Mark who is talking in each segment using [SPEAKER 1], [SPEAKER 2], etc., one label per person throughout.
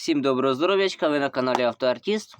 [SPEAKER 1] Всім доброго здоров'ячка, ви на каналі Автоартіст.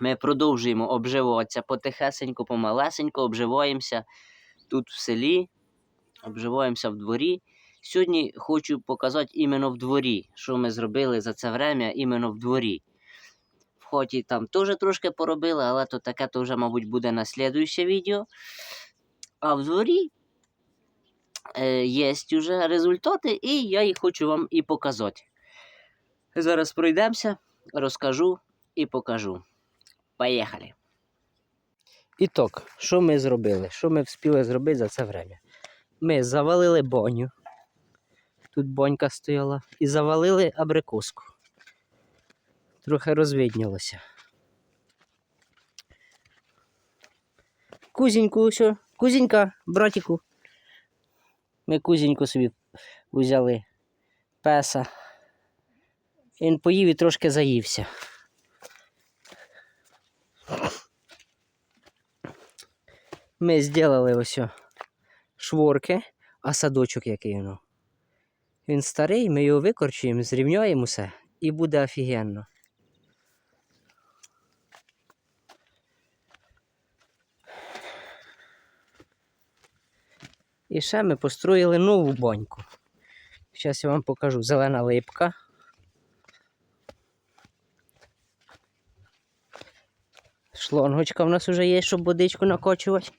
[SPEAKER 1] Ми продовжуємо обживатися потихесенько, помалесенько, обживаємося тут в селі, обживаємося в дворі. Сьогодні хочу показати іменно в дворі, що ми зробили за це время іменно в дворі. В хоті там теж трошки поробили, але то таке то вже, мабуть, буде на слідуюче відео. А в дворі е, є вже результати, і я їх хочу вам і показати. Зараз пройдемося, розкажу і покажу. Поїхали. І так, що ми зробили? Що ми встигли зробити за це время? Ми завалили боню. Тут бонька стояла. І завалили абрикоску. Трохи розвиднілося. Кузіньку, що? Кузінька, братіку. Ми кузіньку собі взяли песа. Він поїв і трошки заївся. Ми зробили ось шворки, а садочок який воно. Він старий, ми його викорчуємо, зрівняємо все і буде офігенно. І ще ми построїли нову баньку. Зараз я вам покажу зелена липка. Шлонгочка в нас вже є, щоб водичку накочувати.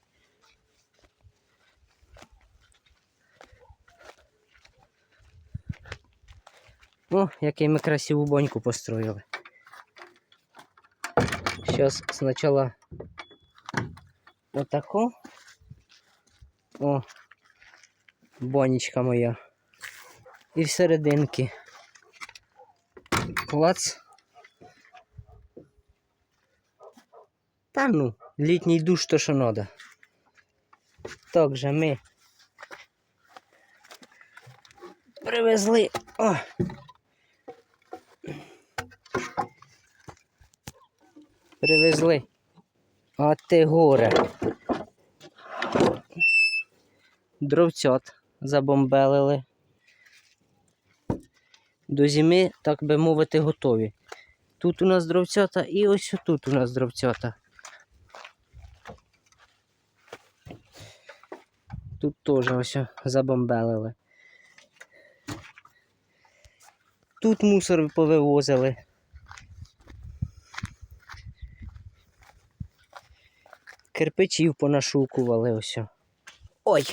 [SPEAKER 1] О, який ми красиву боньку построїли. Зараз спочатку отако. О, бонечка моя. І всерединки. Клац. Та ну, літній душ то що надо. Так же ми привезли. О. Привезли. А ти горе. Дровцят забомбелили. До зими, так би мовити, готові. Тут у нас дровцята і ось тут у нас дровцята. Тут теж ось забомбелили. Тут мусор повивозили. Кирпичів понашукували ось. Ой!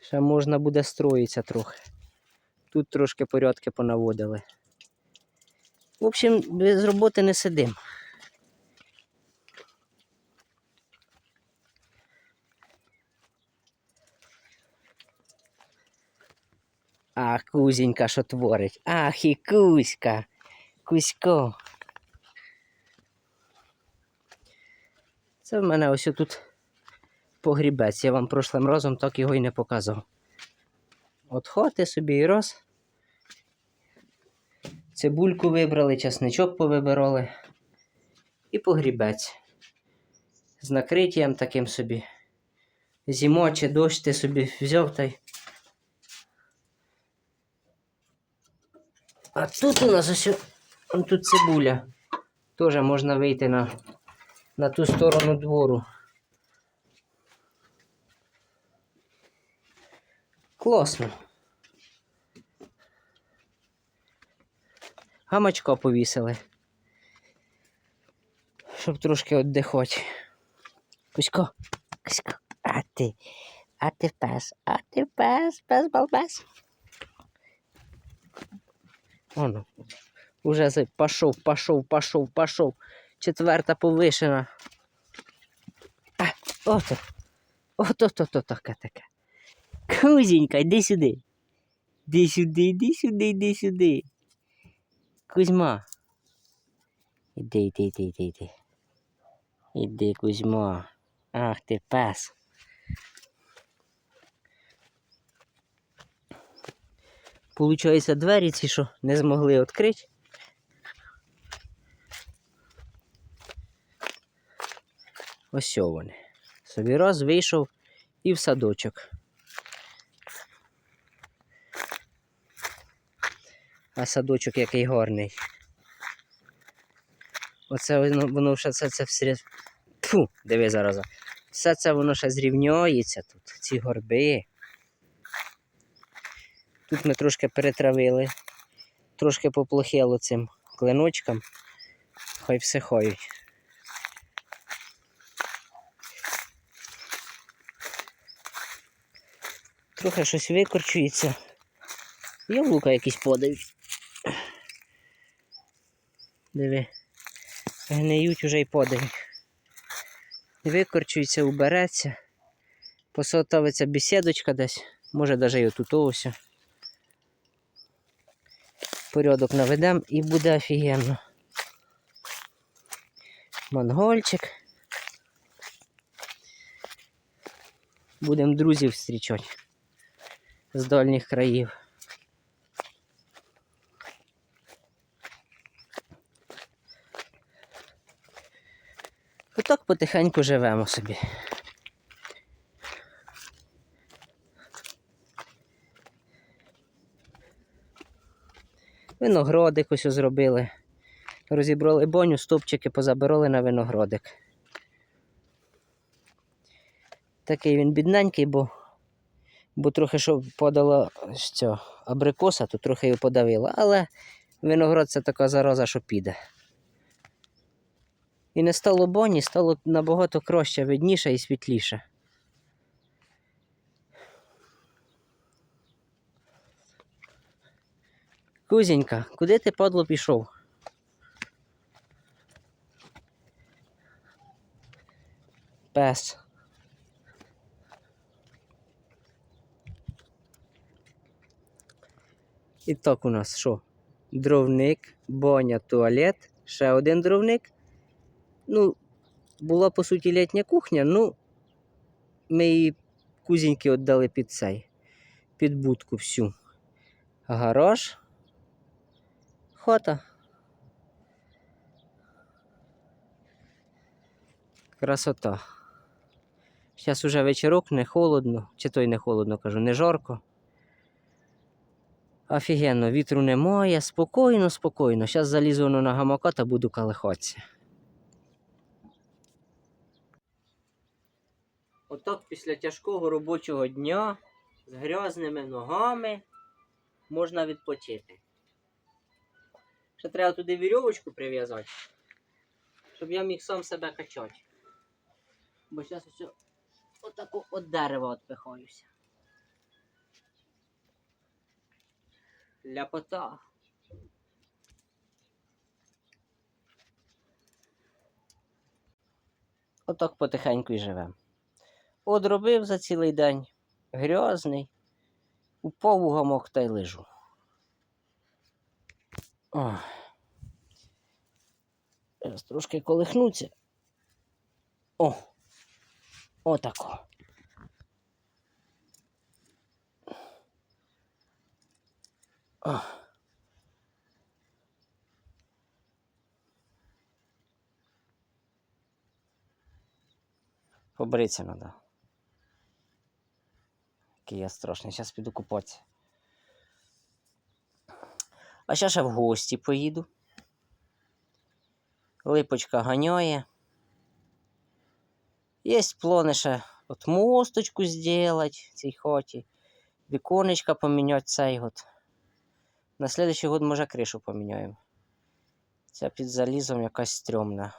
[SPEAKER 1] Ще можна буде строїтися трохи. Тут трошки порядки понаводили. В общем, без роботи не сидимо. Ах, кузенька, що творить. Ах, і кузька. Кузько. Це в мене ось тут погрібець. Я вам прошлим разом так його і не показав. От хоти собі і роз. Цибульку вибрали, часничок повибирали. І погрібець. З накриттям таким собі. Зімо чи дощ ти собі взяв та й. А тут у нас ось тут цибуля. Теж можна вийти на, на ту сторону двору. Класно. Гамачка повісили. Щоб трошки віддихати. Кузько, Кузько, а ти, а ти пес, а ти пес, пес балбес. Оно. Уже за- пошов, пошов, пошов. Четверта повишена. А, ото. Ото, то, то, таке, таке. Кузенька, йди сюди. Іди сюди, іди сюди, іди сюди. Кузьма. Іди, іди, іди, іди, іди. Іди, Кузьма. Ах ти пес. Получається, двері ці, що не змогли відкрити. Ось вони. Собі раз вийшов і в садочок. А садочок який гарний. Оце воно, воно ще це, це все. Фу, диви зараз. Все це воно ще зрівнюється тут, ці горби. Тут ми трошки перетравили, трошки поплохило цим клиночкам. Хай все ходять. Трохи щось викорчується. Яблука якісь подають. Диви. Гниють уже й подають. Викорчується, убереться. Посотовиться бесідочка десь. Може навіть і отут. Порядок наведемо і буде офігенно. Монгольчик. Будемо друзів зустрічати з дальніх країв. Отак потихеньку живемо собі. Виноградик ось зробили. Розібрали боню, стопчики позабирали на виноградик. Такий він бідненький, бо, бо трохи що подала що, абрикоса, то трохи його подавило. Але виноград це така зараза, що піде. І не стало боні, стало набагато краще, видніше і світліше. Кузенька, куди ти падло пішов? Пес. І так у нас що? Дровник, боня, туалет, ще один дровник. Ну, була по суті літня кухня, ну ми її кузеньки віддали під цей, під будку всю. Гараж. Хота. Красота. Зараз уже вечірок, не холодно, чи то й не холодно, кажу, не жарко. Офігенно, вітру немає, спокійно, спокійно. Зараз залізу на гамака та буду калихатися. Отак після тяжкого робочого дня з грязними ногами можна відпочити. Ще треба туди вірьовочку прив'язати, щоб я міг сам себе качати. Бо зараз ось отако от дерева відпихаюся. Ляпота. Отак потихеньку і живемо. Одробив за цілий день, грязний, упав у гамок та й лежу. Ох. Зараз трошки колихнуться. О! Отако. О. Побриться треба. Який я страшний. Зараз піду купатися. А ще ще в гості поїду. Липочка ганяє. Є плани ще от мосточку зробити цій хаті. Віконечка поміняти цей год. На следующий год, може, кришу поміняємо. Ця під залізом якась стрьомна.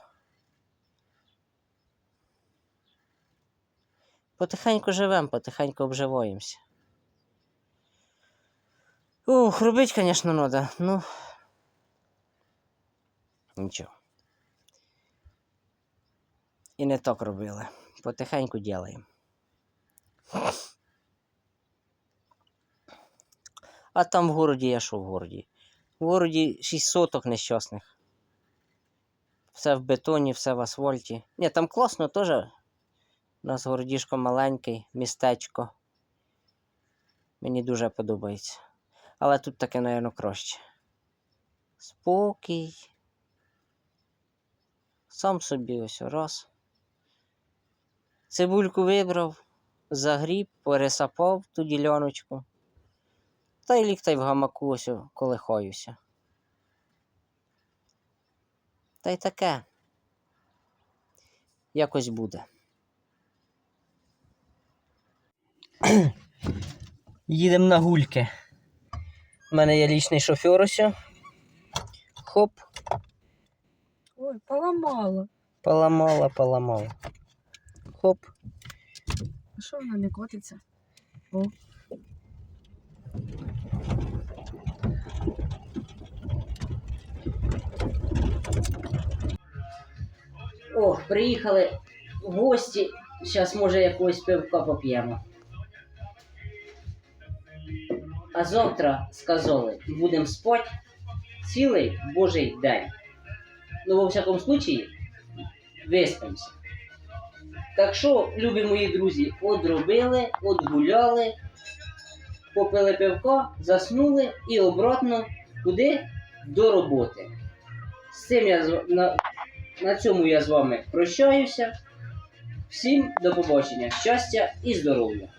[SPEAKER 1] Потихеньку живемо, потихеньку обживаємося. Ух, робить, звісно, треба. Ну. Нічого. І не так робили. Потихеньку ділаємо. А там в городі я що в городі? В городі 6 соток нещасних. Все в бетоні, все в асфальті. Ні, там класно теж. У нас городішко маленький, містечко. Мені дуже подобається. Але тут таке, мабуть, краще. Спокій. Сам собі ось раз. Цибульку вибрав, загріб, пересапав ту діляночку. Та й ліг та й в гамаку ось колихаюся. Та й таке. Якось буде. Їдемо на гульки. У мене є лічний шофер ось. Хоп,
[SPEAKER 2] Ой, поламала.
[SPEAKER 1] поламала, поламала. Хоп.
[SPEAKER 2] А що вона не котиться? О.
[SPEAKER 1] О, приїхали в гості. Зараз, може, якогось пивка поп'ємо. А завтра сказали, будемо спати цілий божий день. Ну, во всякому случаї, виспимося. Так що, любі мої друзі, одробили, одгуляли, попили пивка, заснули і обратно куди? До роботи. З цим я на, на цьому я з вами прощаюся. Всім до побачення, щастя і здоров'я!